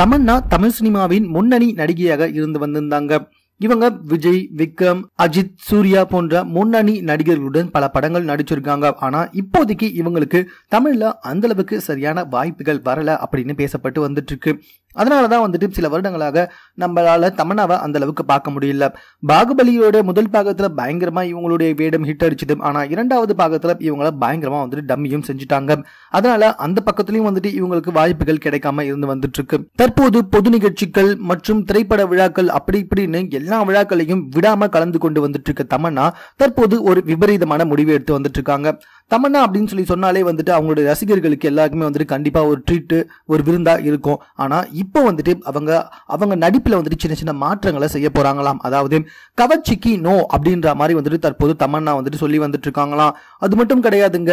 தமன்னா தமிழ் சினிமாவின் முன்னணி நடிகையாக இருந்து வந்திருந்தாங்க. இவங்க விஜய் விக்ரம் அஜித் சூர்யா போன்ற முன்னணி நடிகர்களுடன் பல படங்கள் நடிச்சிருக்காங்க. ஆனா இப்போதைக்கு இவங்களுக்கு தமிழ்ல அந்த அளவுக்கு சரியான வாய்ப்புகள் வரல அப்படின்னு பேசப்பட்டு வந்துட்டு இருக்கு அதனாலதான் வந்துட்டு சில வருடங்களாக நம்மளால தமன்னாவை அந்த அளவுக்கு பார்க்க முடியல. பாகுபலியோட முதல் பாகத்தில் பயங்கரமா இவங்களுடைய வேடம் ஹிட் அடிச்சது. ஆனா இரண்டாவது பாகத்தில் இவங்கள பயங்கரமா வந்துட்டு டம்மியும் செஞ்சுட்டாங்க. அதனால அந்த பக்கத்துலயும் வந்துட்டு இவங்களுக்கு வாய்ப்புகள் கிடைக்காம இருந்து வந்துட்டு இருக்கு தற்போது பொது நிகழ்ச்சிகள் மற்றும் திரைப்பட விழாக்கள் அப்படி இப்படின்னு எல்லா விழாக்களையும் விடாம கலந்து கொண்டு வந்துட்டு இருக்க தமன்னா. தற்போது ஒரு விபரீதமான முடிவு எடுத்து வந்துட்டு இருக்காங்க தமன்னா அப்படின்னு சொல்லி சொன்னாலே வந்துட்டு அவங்களுடைய ரசிகர்களுக்கு எல்லாருக்குமே வந்துட்டு கண்டிப்பா ஒரு ட்ரீட்டு ஒரு விருந்தா இருக்கும். ஆனா இப்போ வந்துட்டு அவங்க அவங்க நடிப்பில் வந்துட்டு சின்ன சின்ன மாற்றங்களை செய்ய போகிறாங்களாம் அதாவது கவர்ச்சிக்கு நோ அப்படின்ற மாதிரி வந்துட்டு தற்போது தமன்னா வந்துட்டு சொல்லி வந்துட்டு இருக்காங்களாம் அது மட்டும் கிடையாதுங்க.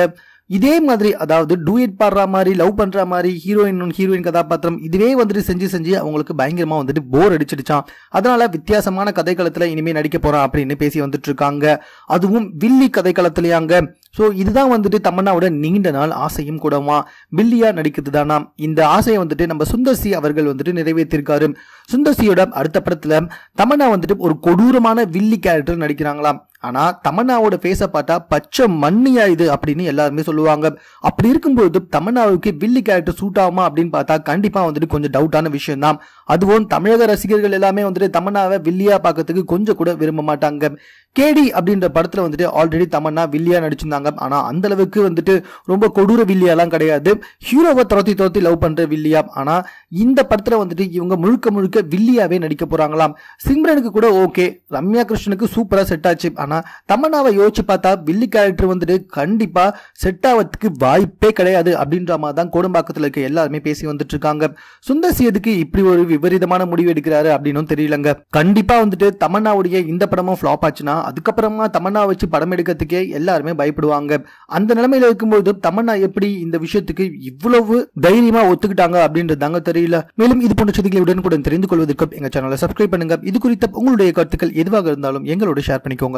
இதே மாதிரி அதாவது டூயட் பாடுற மாதிரி லவ் பண்ணுற மாதிரி ஹீரோயின் ஹீரோயின் கதாபாத்திரம் இதுவே வந்துட்டு செஞ்சு செஞ்சு அவங்களுக்கு பயங்கரமாக வந்துட்டு போர் அடிச்சிடுச்சான் அதனால வித்தியாசமான கதைக்களத்தில் இனிமேல் நடிக்க போகிறான் அப்படின்னு பேசி வந்துட்டு இருக்காங்க அதுவும் வில்லி கதைக்களத்திலேயாங்க. ஸோ இதுதான் வந்துட்டு தமன்னாவோட நீண்ட நாள் ஆசையும் கூடமா பில்லியா நடிக்கிறது தானா இந்த ஆசையை வந்துட்டு நம்ம சுந்தர்சி அவர்கள் வந்துட்டு நிறைவேற்றிருக்காரு. சுந்தர்சியோட அடுத்த படத்துல தமன்னா வந்துட்டு ஒரு கொடூரமான வில்லி கேரக்டர் நடிக்கிறாங்களாம். ஆனா தமன்னாவோட ஃபேஸை பார்த்தா பச்சை மண்ணியா இது அப்படின்னு எல்லாருமே சொல்லுவாங்க. அப்படி இருக்கும்போது தமன்னாவுக்கு வில்லி கேரக்டர் சூட் ஆகுமா அப்படின்னு பார்த்தா கண்டிப்பா வந்துட்டு கொஞ்சம் டவுட்டான விஷயம் தான் அதுவும் தமிழக ரசிகர்கள் எல்லாமே வந்துட்டு தமன்னாவை வில்லியா பார்க்கறதுக்கு கொஞ்சம் கூட விரும்ப மாட்டாங்க. கேடி அப்படின்ற படத்துல வந்துட்டு ஆல்ரெடி தமன்னா வில்லியா நடிச்சிருந்தாங்க. ஆனா அந்த அளவுக்கு வந்துட்டு ரொம்ப கொடூர வில்லியாலாம் கிடையாது. ஹீரோவை துரத்தி துரத்தி லவ் பண்ற வில்லியா. ஆனா இந்த படத்துல வந்துட்டு இவங்க முழுக்க முழுக்க வில்லியாவே நடிக்க போறாங்களாம். சிம்ரனுக்கு கூட ஓகே ரம்யா கிருஷ்ணனுக்கு சூப்பரா செட் ஆச்சு. ஆனா தமன்னாவை யோசிச்சு பார்த்தா வில்லி கேரக்டர் வந்துட்டு கண்டிப்பா செட் ஆகிறதுக்கு வாய்ப்பே கிடையாது அப்படின்ற மாதிரி தான் கோடம்பாக்கத்தில் இருக்க எல்லாருமே பேசி வந்துட்டு இருக்காங்க. சுந்தர் எதுக்கு இப்படி ஒரு விபரீதமான முடிவு எடுக்கிறாரு அப்படின்னும் தெரியலங்க. கண்டிப்பா வந்துட்டு தமன்னாவுடைய இந்த படமும் ஃபிளாப் ஆச்சுன்னா அதுக்கப்புறமா தமன்னா வச்சு படம் எடுக்கிறதுக்கே எல்லாருமே பயப்படுவாங்க. அந்த நிலைமையில இருக்கும்போது தமன்னா எப்படி இந்த விஷயத்துக்கு இவ்வளவு தைரியமா ஒத்துக்கிட்டாங்க அப்படின்றது தாங்க தெரியல. மேலும் இது போன்ற செய்திகளை உடனுக்குடன் தெரிந்து கொள்வதற்கும் எங்க சேனலை சப்ஸ்கிரைப் பண்ணுங்க. இது குறித்த உங்களுடைய கருத்துக்கள் எதுவாக இருந்தாலும் எங்களோட ஷேர் பண்ணிக்கோங்க.